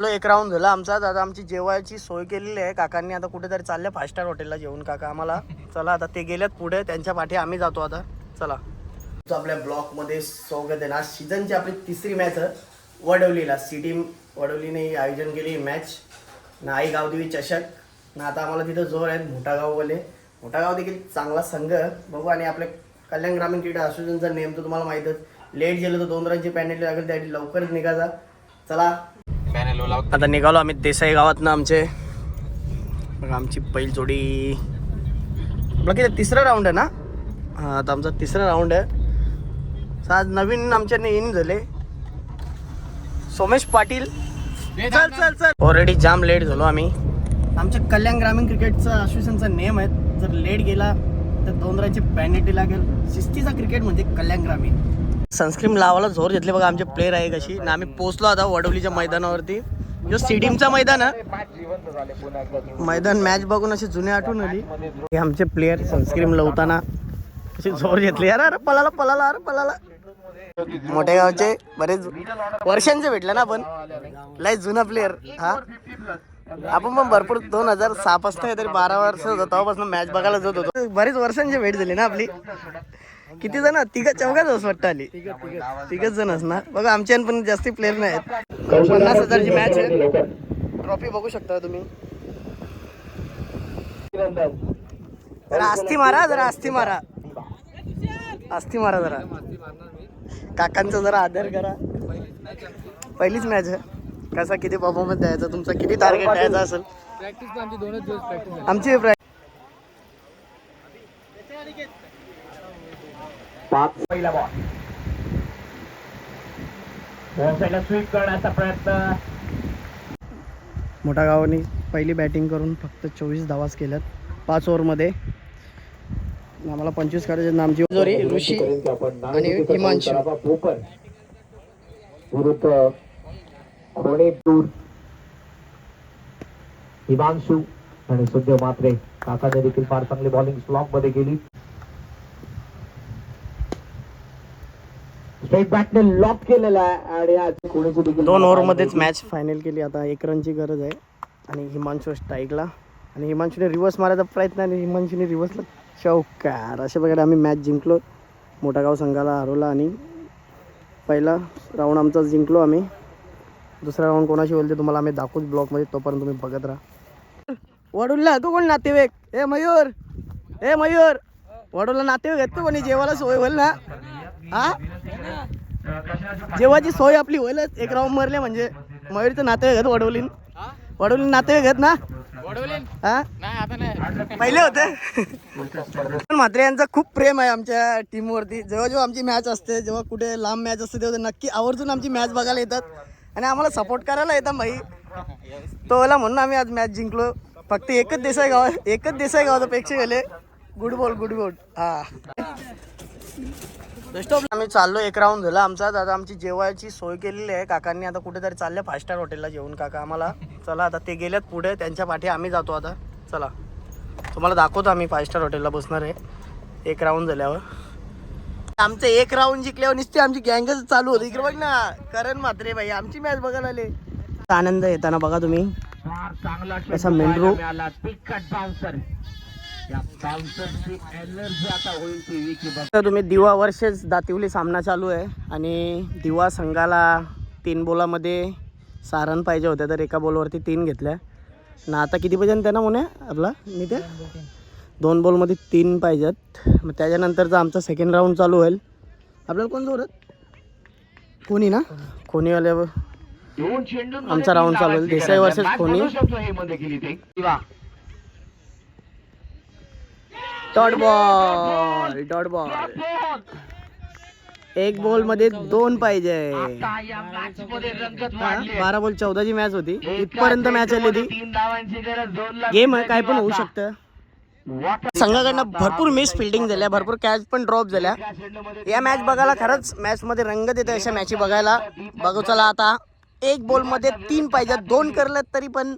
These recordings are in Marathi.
चलो एक राऊंड झाला. आमचा आता आमची जेवायची सोय केलेली आहे. काकांनी आता कुठेतरी चालले फाय स्टार हॉटेलला जेवून. काका आम्हाला चला आता ते गेलेत पुढे. त्यांच्या पाठी आम्ही जातो आता. चला. आपल्या ब्लॉकमध्ये स्वागत आहे ना. सीझनची आपली तिसरी मॅच वडवलीला. सी टीम वडवलीने आयोजन केली मॅच ना आई गावदेवी चषक. ना आता आम्हाला तिथं जोर आहेत मोठा गाववाले देखील चांगला संघ बघू आणि आपले कल्याण ग्रामीण क्रीडा असोसिएशनचा नेम तर तुम्हाला माहीतच लेट गेलं तर दोन रनची पॅनेल लागेल. त्यासाठी लवकरच निघायचा चला. आता निघालो आम्ही देसाई गावात ना आमचे. बघा आमची पहिली जोडी. आपला किती तिसरा राऊंड आहे ना? हा आता आमचा तिसरा राऊंड आहे. आज नवीन आमच्याने इन झाले. सोमेश पाटील. चल चल चल. ऑलरेडी जाम लेट झालो आम्ही. आमच्या कल्याण ग्रामीण क्रिकेटचा असोसिएशनचा नेम आहे जर लेट गेला तर दोन रनची पॅनेटी लागेल. शिस्तीचा क्रिकेट म्हणजे कल्याण ग्रामीण. सनस्क्रीन लावायला जोर घेतले बघा आमचे प्लेयर आहे कशी ना आम्ही पोचलो आता वडवलीच्या मैदानावरती. जो सिडीमचा मैदान आहे मैदान मॅच बघून अशी जुनी आठवण आली. हे आमचे प्लेयर सनस्क्रीन लावताना अशी जोर घेतली. अरे अरे पलाला पलाला अरे पलाला मोठ्या गावचे बरेच वर्षांचे भेटले ना आपण लय जुना प्लेयर हा. आपण पण भरपूर दोन हजार सहा पासून तरी बारा वर्ष तेव्हापासून मॅच बघायला जात होतो. बरीच वर्षांची भेट झाली ना आपली? किती जण? तिघ चौघाच असं वाटतं आली. तिघच जण असणार. बघा आमच्या पण जास्ती प्लेअर नाही आहेत. पन्नास हजारची मॅच आहे. ट्रॉफी बघू शकता तुम्ही. जरा आस्ती मारा जरा आस्ती मारा. आस्ती मारा जरा. काकांचा जरा आदर करा. पहिलीच मॅच आहे. कसा किती परफॉर्मन्स द्यायचा तुमचा किती टार्गेट द्यायचा असेल? प्रॅक्टिस पण आमची दोनच दिवस प्रॅक्टिस आमची प्रॅ- पाच. पहिला बॉल साईडला स्वीप करण्याचा प्रयत्न. मोठ्या गावाने पहिली बॅटिंग करून फक्त चोवीस धावाच केल्यात. पाच ओव्हरमध्ये आम्हाला पंचवीस काढायचे नामची जोरी ऋषी आणि हिमांशू. खोणे दूर। हिमांशू आणि सुदेव मात्रे काकाने देखील फार चांगली बॉलिंग स्लॉपमध्ये केली. स्ट्रेट बॅटने लॉक केलेला आहे आणि आज कोणीची देखील दोन ओव्हरमध्येच मॅच फायनल केली. आता एक रनची गरज आहे आणि हिमांशू स्ट्राईकला आणि हिमांशूने रिव्हर्स मारायचा प्रयत्न आणि हिमांशूने रिव्हर्सला चौकार. अशा प्रकारे आम्ही मॅच जिंकलो. मोठागाव संघाला हरवला आणि पहिला राऊंड आमचा जिंकलो आम्ही. दुसरा राऊंड कोणाशी होईल ते तुम्हाला आम्ही दाखवूच ब्लॉकमध्ये तोपर्यंत तुम्ही बघत राहा. वडूला तू कोण नातेवाईक? ए मयूर! ए मयूर! वडूला नातेवाईक आहेत का कोणी? जेवायला सोय होईल ना? हा? जेवाची सोय आपली होईलच. एक राऊंड मरले म्हणजे मयूरचं नातेवाईक आहेत वडवलीन वडवलीन नातेवाईक आहेत ना? पहिले होते. पण म्हात्रे यांचं खूप प्रेम आहे आमच्या टीमवरती जेव्हा जेव्हा आमची मॅच असते जेव्हा कुठे लांब मॅच असते तेव्हा ते नक्की आवर्जून आमची मॅच बघायला येतात. आणि आम्हाला सपोर्ट करायला येतात भाई. तो म्हणून आम्ही आज मॅच जिंकलो. फक्त एकच देसाई गाव एकच देसाई गावाचा पेक्षा गेले गुड बॉल गुड बॉल हा. बेस्ट ऑफ आम्ही चाललो एक राऊंड झाला. आमचा आता आमची जेवायची सोय केलेली आहे. काकांनी आता कुठेतरी चालले फाय स्टार हॉटेलला जेवून काका आम्हाला. चला आता ते गेलेत पुढे. त्यांच्या पाठी आम्ही जातो आता. चला. तुम्हाला दाखवतो आम्ही फाय स्टार हॉटेलला बसणार आहे. एक राऊंड झाल्यावर. आमचं एक राऊंड जिंकल्यावर नुसती आमची गँगच चालू होती. इकडे बघ ना. करण म्हात्रे भाई आमची मॅच बघायला आले. आनंद येताना बघा तुम्ही. असा मेंढरू. तर तुम्ही दिवा वर्षेच दातिवली सामना चालू आहे. आणि दिवा संघाला तीन बोलामध्ये सारण पाहिजे होत्या तर एका बॉलवरती तीन घेतल्या. ना आता किती पाहिजे त्यांना म्हणे आपला मी ते दोन बॉलमध्ये तीन पाहिजेत. मग त्याच्यानंतरचा आमचा सेकंड राऊंड चालू होईल. आपल्याला कोण जोरत? कोणी ना? कोणी आल्यावर आमचा राऊंड चालू होईल. देसाई versus कोणी? डॉट बॉल डॉट बॉल एक बॉलमध्ये दोन पाहिजे. बारा बॉल चौदाची मॅच होती. इथपर्यंत मॅच आली होती. गेम आहे काय पण होऊ शकतं. संघाकडनं भरपूर मिस फिल्डिंग झाल्या भरपूर कॅच पण ड्रॉप झाल्या. या मॅच बघायला खरंच मॅच मध्ये रंगत येते अशा मॅची बघायला. बघू चला आता एक बॉलमध्ये तीन पाहिजे दोन करलेत तरी पण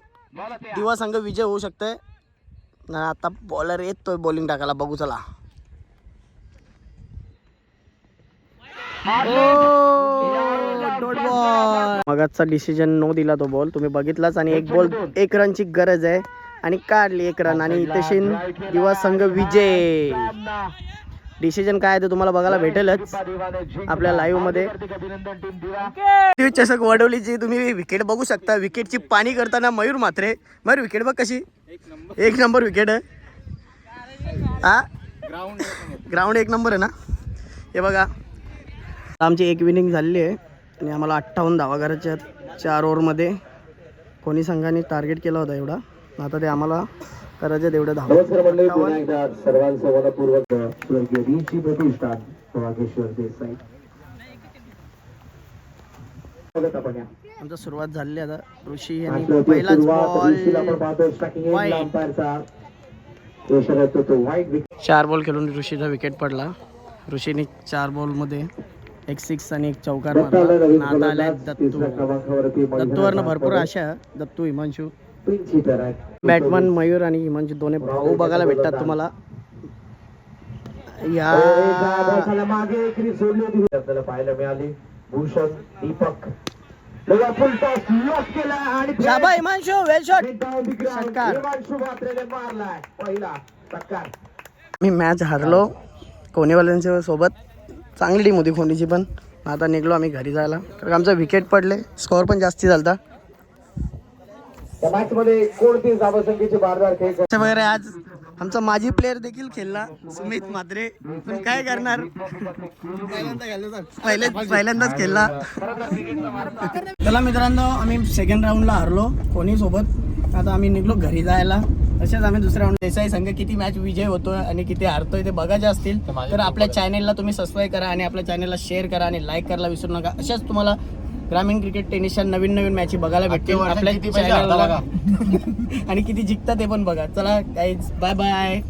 दिवा संघ विजय होऊ शकतोय. ना आता बॉलर येतोय बॉलिंग टाकायला बघू चला. मगाचा डिसिजन नो दिला तो बॉल तुम्ही बघितलाच आणि एक बॉल एक रनची गरज आहे. आणि काढली एक रन आणि इथेशीन युवा संघ विजय. डिसिजन काय आहे ते तुम्हाला बघायला भेटेलच आपल्या लाईव्हमध्ये. दिव चषक वडवलीची तुम्ही विकेट बघू शकता. विकेटची पाणी करताना मयूर मात्रे मयूर विकेट बघ कशी? एक नंबर विकेट आहे. हा ग्राउंड एक नंबर आहे ना? हे बघा. आमची एक विनिंग झालेली आहे. आणि आम्हाला अठ्ठावन्न धावा करायच्या चार ओव्हरमध्ये कोणी संघाने टार्गेट केला होता एवढा? आता ते आम्हाला करायचे तेवढं धावा सर्वांचं मनपूर्वक प्रतिष्ठान वागेश्वर देसाई. आमचा सुरुवात झालेली आहे आता. ऋषी यांनी पहिलाच बॉल चार बॉल खेळून ऋषीचा विकेट पडला. ऋषीने चार बॉलमध्ये एक सिक्स आणि एक चौकार मारला. आता आलाय दत्तू. दत्तूवरनं भरपूर आशा. दत्तू हिमांशू. बॅटमन मयूर आणि हिमांशू दोन्ही भाऊ बघायला भेटतात तुम्हाला. या मागे सोडली आपल्याला पाहायला मिळाली. भूषण दीपक. केला आणि हिमांशू वेल शॉट. षटकार. मारलाय. पहिला षटकार मी मॅच हारलो कोणीवाल्यांच्या सोबत. चांगली टीम होती कोणीची पण. आता निघलो आम्ही घरी जायला. कारण आमचा विकेट पडले. स्कोअर पण जास्ती झालता. त्या मॅच मध्ये कोणती धावसंख्येचे बारदार खेळ वगैरे आज आमचा माजी प्लेअर देखील खेळला सुमित मात्रे पण काय करणार? पहिले पहिल्यांदाच खेळला. चला मित्रांनो आम्ही सेकंड राऊंडला हारलो कोणी सोबत? आता आम्ही निघलो घरी जायला. तसेच आम्ही दुसऱ्या राऊंड देसाई संघ किती मॅच विजय होतोय आणि किती हारतोय ते बघायचे असतील. तर आपल्या चॅनेलला तुम्ही सबस्क्राईब करा आणि आपल्या चॅनेलला शेअर करा आणि लाईक करायला विसरू नका. अशाच तुम्हाला ग्रामीण क्रिकेट टेनिसच्या नवीन नवीन मॅची बघायला भेटतील. आपल्या चॅनलला आणि किती जिंकतात ते पण बघा. चला गाईज बाय बाय